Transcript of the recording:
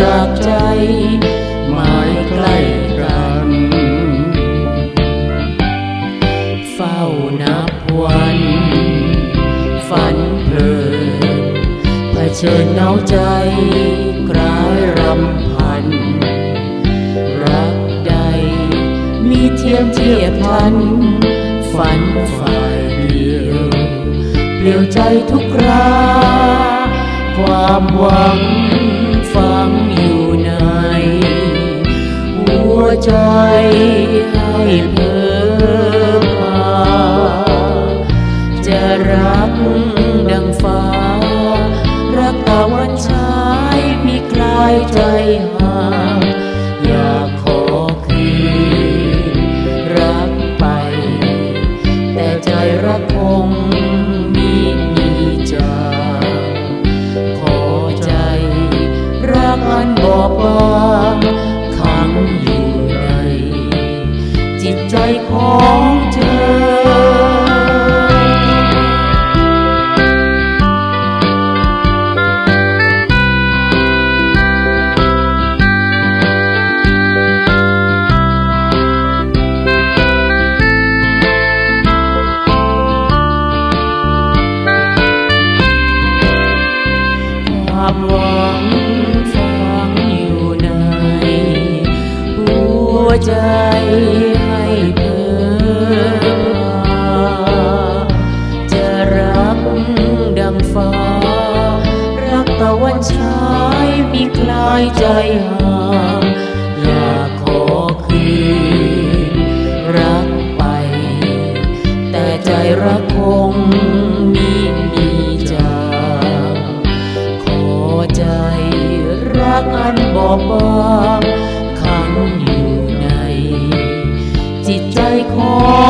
จากใจหมายใกล้กัน เฝ้านับวัน ฝันเพลินเผชิญเงาใจคล้ายรำพัน รักใดมีเทียมเทียพัน ฝันฝ่ายเดียวเปลี่ยวใจทุกราความหวัง ใจให้ ของเธอความหวังฟังอยู่ในหัวใจ ห่างอยากขอคืนรักไป แต่ใจรักคงมีมีจางขอใจรักอันบอบบางขังอยู่ใน จิตใจของ